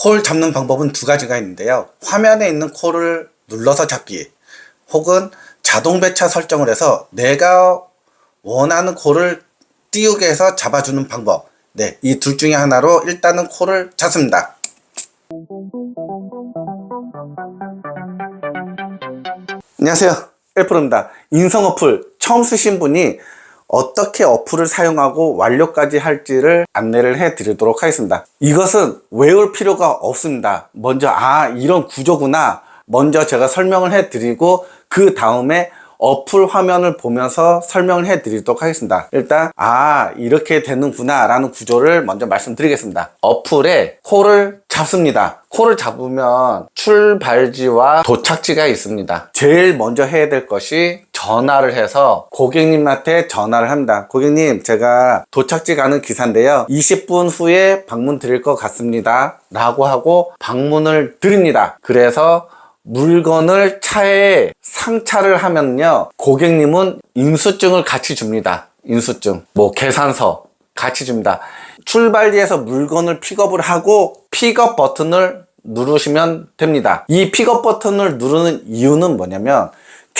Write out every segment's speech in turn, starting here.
콜 잡는 방법은 두 가지가 있는데요. 화면에 있는 콜을 눌러서 잡기 혹은 자동 배차 설정을 해서 내가 원하는 콜을 띄우게 해서 잡아주는 방법. 네, 이 둘 중에 하나로 일단은 콜을 잡습니다. 안녕하세요. 엘프로입니다. 인성 어플 처음 쓰신 분이 어떻게 어플을 사용하고 완료까지 할지를 안내를 해 드리도록 하겠습니다. 이것은 외울 필요가 없습니다. 먼저, 아, 이런 구조구나. 먼저 제가 설명을 해 드리고, 그 다음에 어플 화면을 보면서 설명을 해 드리도록 하겠습니다. 일단, 아, 이렇게 되는구나. 라는 구조를 먼저 말씀드리겠습니다. 어플에 콜을 잡습니다. 콜을 잡으면 출발지와 도착지가 있습니다. 제일 먼저 해야 될 것이 전화를 해서 고객님한테 전화를 합니다. 고객님, 제가 도착지 가는 기사인데요. 20분 후에 방문 드릴 것 같습니다. 라고 하고 방문을 드립니다. 그래서 물건을 차에 상차를 하면요. 고객님은 인수증을 같이 줍니다. 인수증. 뭐 계산서 같이 줍니다. 출발지에서 물건을 픽업을 하고 픽업 버튼을 누르시면 됩니다. 이 픽업 버튼을 누르는 이유는 뭐냐면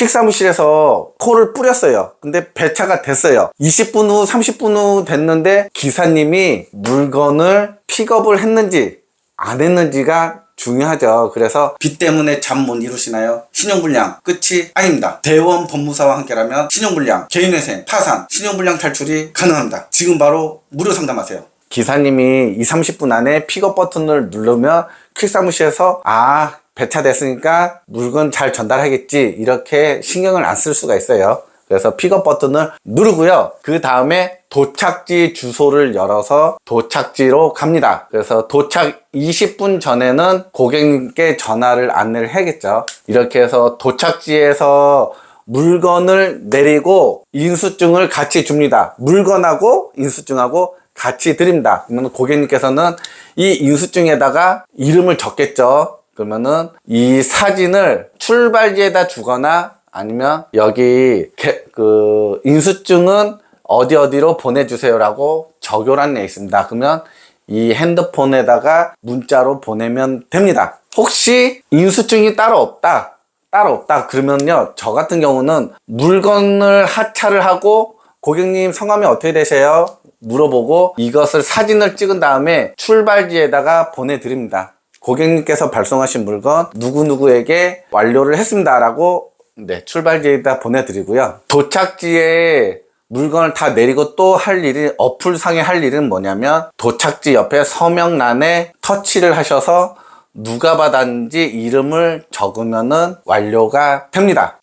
퀵 사무실에서 콜을 뿌렸어요. 근데 배차가 됐어요. 20분 후, 30분 후 됐는데 기사님이 물건을 픽업을 했는지 안 했는지가 중요하죠. 그래서 빚 때문에 잠 못 이루시나요? 신용불량 끝이 아닙니다. 대원 법무사와 함께라면 신용불량, 개인회생, 파산, 신용불량 탈출이 가능합니다. 지금 바로 무료 상담하세요. 기사님이 2, 30분 안에 픽업 버튼을 누르면 퀵 사무실에서 아 배차됐으니까 물건 잘 전달하겠지 이렇게 신경을 안 쓸 수가 있어요. 그래서 픽업 버튼을 누르고요. 그 다음에 도착지 주소를 열어서 도착지로 갑니다. 그래서 도착 20분 전에는 고객님께 전화를 안내를 해야겠죠. 이렇게 해서 도착지에서 물건을 내리고 인수증을 같이 줍니다. 물건하고 인수증하고 같이 드립니다. 그러면 고객님께서는 이 인수증에다가 이름을 적겠죠. 그러면은 이 사진을 출발지에다 주거나 아니면 여기 개- 그 인수증은 어디 어디로 보내주세요라고 적요란 내 있습니다. 그러면 이 핸드폰에다가 문자로 보내면 됩니다. 혹시 인수증이 따로 없다. 따로 없다. 그러면요. 저 같은 경우는 물건을 하차를 하고 고객님 성함이 어떻게 되세요? 물어보고 이것을 사진을 찍은 다음에 출발지에다가 보내드립니다. 고객님께서 발송하신 물건 누구누구에게 완료를 했습니다라고 네, 출발지에다 보내드리고요. 도착지에 물건을 다 내리고 또 할 일이 어플 상에 할 일은 뭐냐면 도착지 옆에 서명란에 터치를 하셔서 누가 받았는지 이름을 적으면은 완료가 됩니다.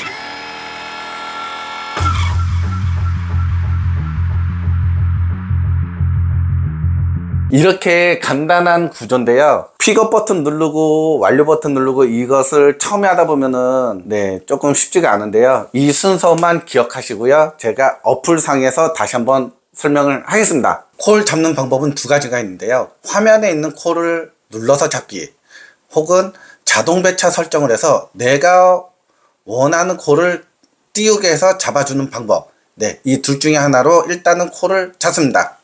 이렇게 간단한 구조인데요. 픽업 버튼 누르고 완료 버튼 누르고 이것을 처음에 하다 보면은 네, 조금 쉽지가 않은데요. 이 순서만 기억하시고요. 제가 어플 상에서 다시 한번 설명을 하겠습니다. 콜 잡는 방법은 두 가지가 있는데요. 화면에 있는 콜을 눌러서 잡기 혹은 자동 배차 설정을 해서 내가 원하는 콜을 띄우게 해서 잡아주는 방법. 네, 이 둘 중에 하나로 일단은 콜을 잡습니다.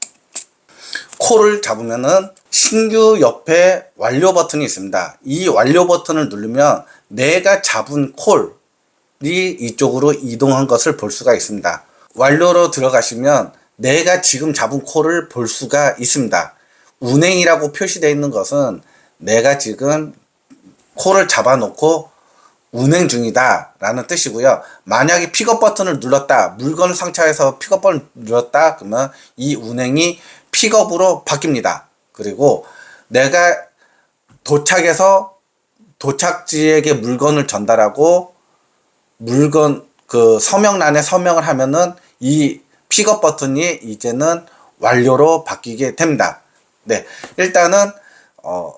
콜을 잡으면은 신규 옆에 완료 버튼이 있습니다. 이 완료 버튼을 누르면 내가 잡은 콜이 이쪽으로 이동한 것을 볼 수가 있습니다. 완료로 들어가시면 내가 지금 잡은 콜을 볼 수가 있습니다. 운행이라고 표시되어 있는 것은 내가 지금 콜을 잡아놓고 운행 중이다 라는 뜻이고요. 만약에 픽업 버튼을 눌렀다, 물건을 상차해서 픽업 버튼을 눌렀다, 그러면 이 운행이 픽업으로 바뀝니다. 그리고 내가 도착해서 도착지에게 물건을 전달하고 물건 그 서명란에 서명을 하면은 이 픽업 버튼이 이제는 완료로 바뀌게 됩니다. 네. 일단은 어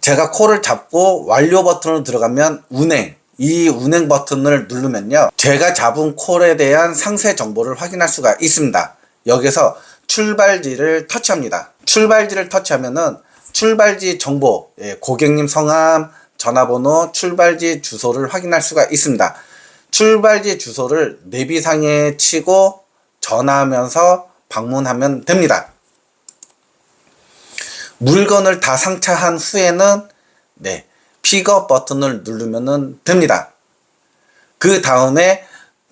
제가 콜을 잡고 완료 버튼으로 들어가면 운행 이 운행 버튼을 누르면요. 제가 잡은 콜에 대한 상세 정보를 확인할 수가 있습니다. 여기서 출발지를 터치합니다. 출발지를 터치하면은 출발지 정보, 예, 고객님 성함, 전화번호, 출발지 주소를 확인할 수가 있습니다. 출발지 주소를 내비상에 치고 전화하면서 방문하면 됩니다. 물건을 다 상차한 후에는 네, 픽업 버튼을 누르면 됩니다. 그 다음에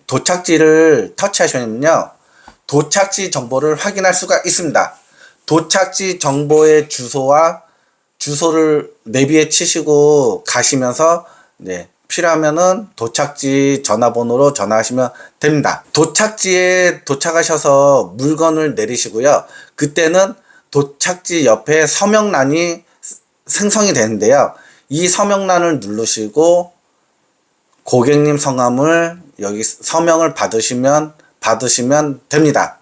도착지를 터치하시면요. 도착지 정보를 확인할 수가 있습니다. 도착지 정보의 주소와 주소를 내비에 치시고 가시면서 네, 필요하면은 도착지 전화번호로 전화하시면 됩니다. 도착지에 도착하셔서 물건을 내리시고요. 그때는 도착지 옆에 서명란이 생성이 되는데요. 이 서명란을 누르시고 고객님 성함을 여기 서명을 받으시면 받으시면 됩니다.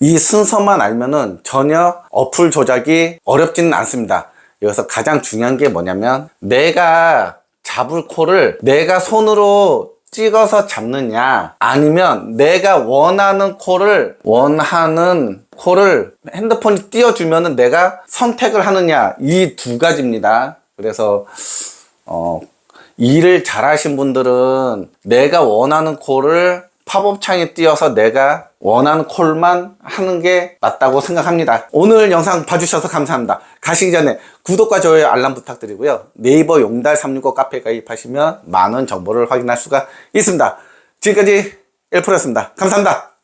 이 순서만 알면은 전혀 어플 조작이 어렵지는 않습니다. 여기서 가장 중요한 게 뭐냐면 내가 잡을 코를 내가 손으로 찍어서 잡느냐 아니면 내가 원하는 코를 원하는 코를 핸드폰이 띄워주면은 내가 선택을 하느냐 이 두 가지입니다. 그래서 어, 일을 잘하신 분들은 내가 원하는 콜을 팝업 창에 띄어서 내가 원하는 콜만 하는 게 맞다고 생각합니다. 오늘 영상 봐주셔서 감사합니다. 가시기 전에 구독과 좋아요 알람 부탁드리고요. 네이버 용달 365 카페 가입하시면 많은 정보를 확인할 수가 있습니다. 지금까지 1프로였습니다. 감사합니다.